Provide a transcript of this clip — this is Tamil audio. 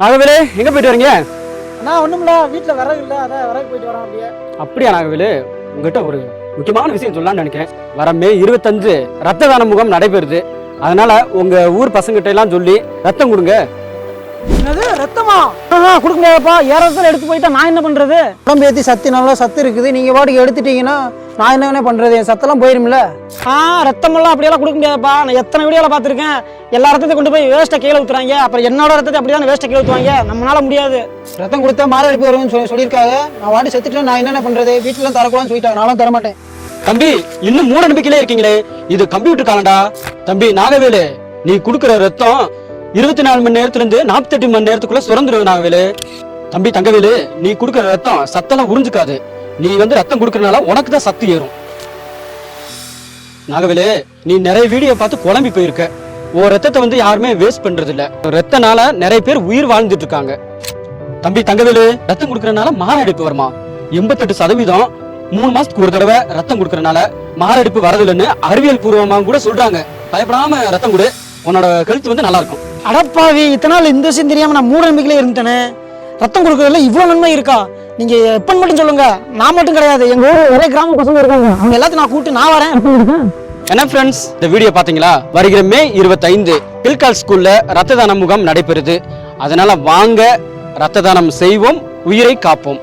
நாகவேலு எங்க போயிட்டு வரீங்க? அண்ணா ஒண்ணுமில்ல வீட்டுல விறகு இல்ல அதான் விறகு போயிட்டு வரோம் அப்படியே. அப்படியா நாகவேலு? உங்ககிட்ட ஒரு முக்கியமான விஷயம் சொல்லலாம்னு நினைக்கிறேன். வர மே இருபத்தஞ்சு ரத்த தான முகாம் நடைபெறுது. அதனால உங்க ஊர் பசங்கிட்ட எல்லாம் சொல்லி ரத்தம் கொடுங்க. என்னது ரத்தமா? ஆஹா கொடுக்க முடியாதுப்பா ஏறத்துல எடுத்து போயிட்டா நான் என்ன பண்றது? உடம்பு ஏத்தி சத்து நல்லா சத்து இருக்குது. நீங்க பாட்டுக்கு எடுத்துட்டீங்கன்னா நான் என்ன வேணா பண்றது? என் சத்தெல்லாம் போயிரும்ல. ஆ ரத்தமெல்லாம் அப்படியெல்லாம் கொடுக்க முடியாதுப்பா. நான் எத்தனை வீடியோல பார்த்துருக்கேன்? எல்லா ரத்தத்தையும் கொண்டு போய் வேஸ்ட்டை கீழே ஊத்துறாங்க. அப்புறம் என்னோட ரத்தத்தை அப்படிதான் வேஸ்ட்டை கீழே ஊத்துவாங்க? நம்மளால முடியாது. ரத்தம் கொடுத்தா மாரடைப்பு வரும்னு சொல்லி சொல்லியிருக்காங்க. நான் வாட்டி செத்துட்டு நான் என்னென்ன பண்றது? வீட்டுல தரக்கூடாதுன்னு சொல்லிட்டாங்க. நானும் தர மாட்டேன் தம்பி இன்னும் மூட நம்பிக்கையிலே இருக்கீங்களே. இது கம்ப்யூட்டர் காலண்டா தம்பி நாகவேலு நீ கொடுக்குற ரத்தம் இருபத்தி நாலு மணி நேரத்துலேருந்து நாற்பத்தெட்டு மணி நேரத்துக்குள்ள சுரந்துருது நாகவேலு. தம்பி தங்கவேலு நீ கொடுக்குற ரத்தம் சத்தெல்லாம் உறிஞ்சுக்காது. நீ வந்து ரத்தம் கொடுக்கறனால உனக்கு தான் சத்து ஏறும். நாகவேலு நீ நிறைய வீடியோ பார்த்து குழம்பி போயிருக்க. உன் ரத்தத்தை வந்து யாருமே வேஸ்ட் பண்றது இல்ல ரத்தனால நிறைய பேர் உயிர் வாழ்ந்துட்டு இருக்காங்க. தம்பி தங்கவேலு ரத்தம் கொடுக்கறனால மாரடைப்பு வருமா? எண்பத்தெட்டு சதவீதம். மூணு மாசத்துக்கு ஒரு தடவை ரத்தம் கொடுக்கறனால மாரடைப்பு வரதில்லைன்னு அறிவியல் பூர்வமாக கூட சொல்றாங்க. பயப்படாம ரத்தம் கொடு. உன்னோட கழுத்து வந்து நல்லா இருக்கும். அடப்பாவி இத்தனை நாள் இந்த விஷயம் தெரியாமல் நான் மூட நம்பிக்கையில இருந்தேனே ரத்தம் கொடுக்குறதுல இவ்வளோ நன்மை இருக்கா? நீங்கள் எப்போ மட்டும் சொல்லுங்கள் நான் மட்டும் கிடையாது. எங்கள் ஊர் ஒரே கிராம பசங்க இருக்காங்க. அவங்க எல்லாத்தையும் நான் கூப்பிட்டு நான் வரேன். இருக்கேன் என்ன ஃப்ரெண்ட்ஸ் இந்த வீடியோ பார்த்தீங்களா வருகிற மே இருபத்தைந்து பில்கால் ஸ்கூலில் ரத்த தான முகாம் நடைபெறுது. அதனால் வாங்க ரத்த தானம் செய்வோம் உயிரை காப்போம்.